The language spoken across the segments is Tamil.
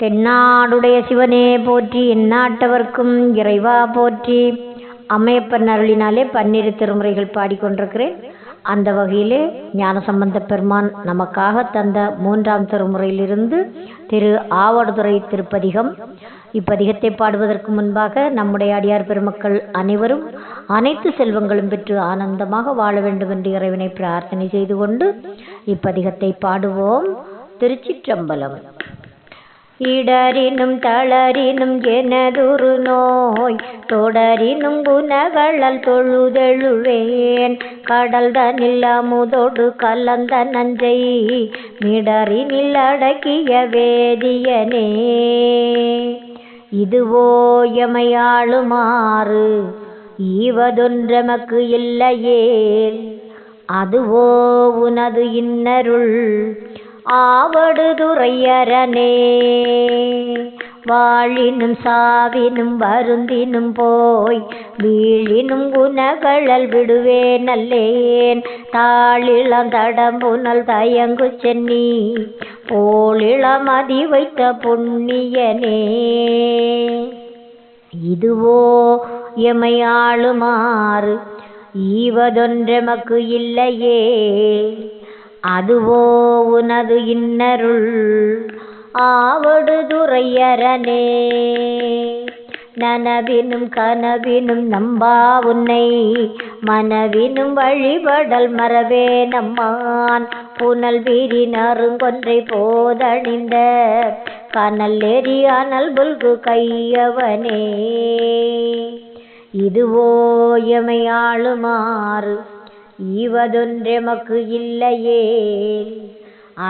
தென்னாடுடைய சிவனே போற்றி எந்நாட்டவர்க்கும் இறைவா போற்றி. அம்மையப்பன் அருளினாலே பன்னிரு திருமுறைகள் பாடிக்கொண்டிருக்கிறேன். அந்த வகையிலே ஞானசம்பந்த பெருமான் நமக்காக தந்த மூன்றாம் திருமுறையிலிருந்து திரு ஆவடுதுறை திருப்பதிகம். இப்பதிகத்தை பாடுவதற்கு முன்பாக நம்முடைய அடியார் பெருமக்கள் அனைவரும் அனைத்து செல்வங்களும் பெற்று ஆனந்தமாக வாழ வேண்டும் என்று இறைவனை பிரார்த்தனை செய்து கொண்டு இப்பதிகத்தை பாடுவோம். திருச்சிற்றம்பலம். இடரினும் தளரினும் எனதுரு நோய். தொடரினும் குணகளல் தொழுதெழுவேன். கடல் தனில் அமுதோடு கலந்த நஞ்சை மிடரினில் அடக்கிய வேதியனே. இதுவோ எமையாளுமாறு ஈவதொன்றமக்கு இல்லையேல். அதுவோ உனது இன்னருள் ஆவடுதுறையரனே. வாழினும் சாவினும் வருந்தினும் போய் வீழினும் குணகளல் விடுவே நல்லேன் தாளிளம் தடம்புனல் தயங்கு சென்னி போளிளம் அதி வைத்த புண்ணியனே. இதுவோ எமையாளுமாறு ஈவதொன்றமக்கு இல்லையே. அதுவோ உனது இன்னருள் ஆவடு துறையரனே. நனவினும் கனவினும் நம்பா உன்னை மனவினும் வழிபடல் மரவே நம்மான். புனல் வீரி நறுங்கொன்றை போதணிந்த கனல் எரி அனல் புல்கு கையவனே. இதுவோ எமையாளுமாறு இவதொன்றெமக்கு இல்லையே.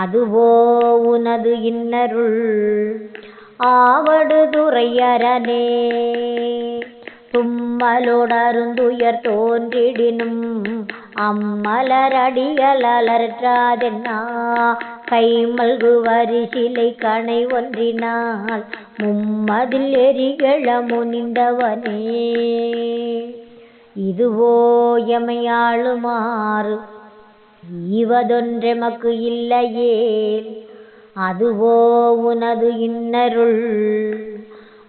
அதுவோ உனது இன்னருள் ஆவடுதுறையரனே தும்மலோடருந்துயர் தோன்றிடினும் அம்மலரடியலற்றாதென்னா கைமல்கு வரிசிலை கணை ஒன்றினால் மும்மதில் எரிகள முனிந்தவனே. இதுவோ எமையாளுமாறு. ஈவதொன்றெமக்கு இல்லையே அதுவோ உனது இன்னருள்.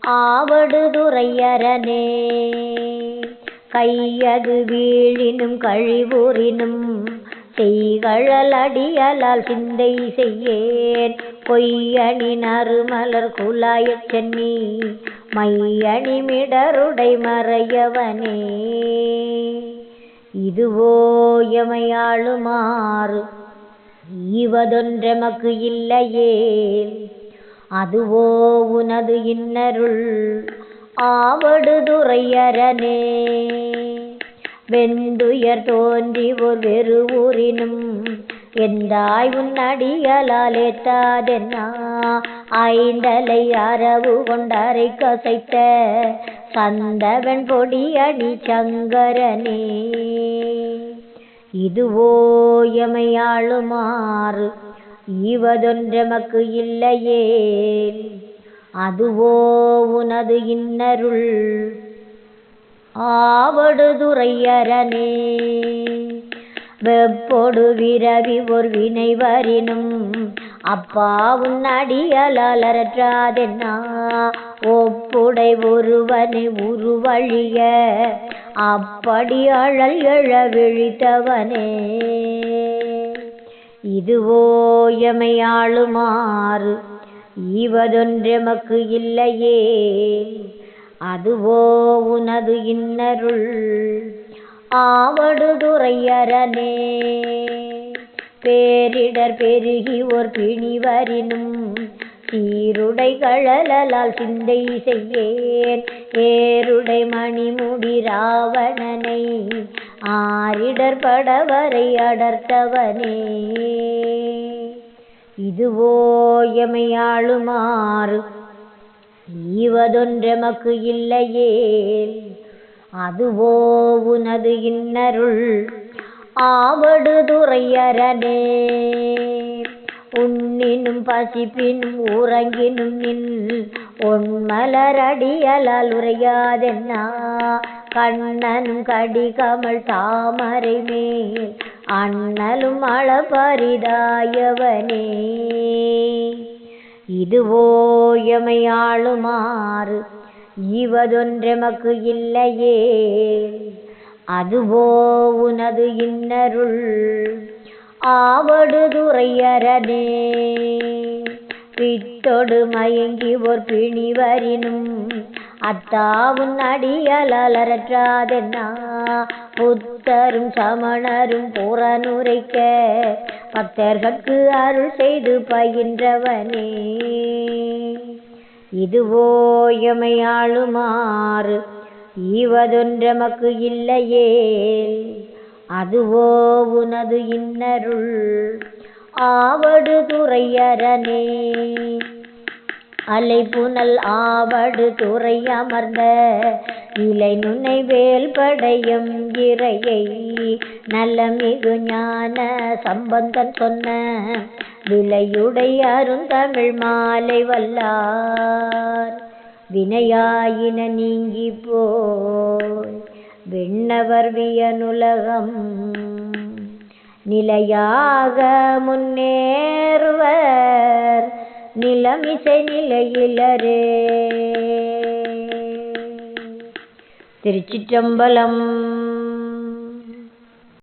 ஆவடுதுறையரனே கையது வீழினும் கழிவுறினும் செய்கழலடியலால் சிந்தை செய்யேன். பொய்யணி நறுமலர் குலாயச் சென்னி மையணி மிடருடை மறையவனே. இதுவோ எமையாளுமாறு ஈவதொன்றெமக்கு இல்லையே. அதுவோ உனது இன்னருள் ஆவடுதுறையரனே வெந்துயர் தோன்றி ஒரு வெறுவூரினும் எந்தாய் உன்னடியலால் ஐந்தலை அரவு கொண்டரை கசைத்த சந்தவன் பொடியடி சங்கரனே இதுவோ எமையாளுமாறு ஈவதொன்றமக்கு இல்லையே அதுவோ உனது இன்னருள் ஆவடுதுறையரனே வெப்பொடு விரவி ஒரு வினை வரினும் அப்பா உன் அடியலால் அடியலாலற்றாதென்னா ஒப்புடை ஒருவனை உருவழிய அப்படி அழல் எழ விழித்தவனே. இதுவோ எமையாளுமாறு ஈவதொன்றெமக்கு இல்லையே. அதுவோ உனது இன்னருள் ஆவடுதுறையரனே. பேரிடர் பெருகி ஓர் பிணிவரினும் சீருடை கழலால் சிந்தை செய்யேன் ஏருடை மணிமுடி ராவணனை ஆரிடர் படவரை அடர்த்தவனே. இதுவோ எமையாளுமாறு ஈவதொன்றெமக்கு இல்லையே அதுவோ உனது இன்னருள் ஆவடுதுறையரனே. உண்ணினும் பசிப்பினும் உறங்கினும் நின் உன்மலரடியலால் உரையாதென்னா. கண்ணனும் கடிகமல் தாமரை மேல் அண்ணலும் அளபரிதாயவனே. இதுவோ எமையாளுமாறு இவதொன்றெமக்கு இல்லையே. அதுவோ உனது இன்னருள் ஆவடுதுறையரனே. பித்தொடு மயங்கி ஓர் பிணிவரினும் அத்தாவும் அடியலரற்றாதென்னா புத்தரும் சமணரும் புறனுரைக்க பக்தர்கட்கு அருள் செய்து பயின்றவனே. இதுவோ எமையாளுமாறு. ஈவதொன்றமக்கு இல்லையே. அதுவோ உனது இன்னருள். ஆவடு துறையரனே. அலைபுனல் ஆவடு துறை அமர்ந்த இலை நுண்ணை வேல் படையும் இறையை. நல்ல மிகு ஞான சம்பந்தன் சொன்ன விலையுடைய அருந்தமிழ் மாலை வல்லார். வினையாயின நீங்கி போய் விண்ணவர் வியனுலகம். நிலையாக முன்னேறுவர் நிலமிசை நிலையிலரே. திருச்சிற்றம்பலம்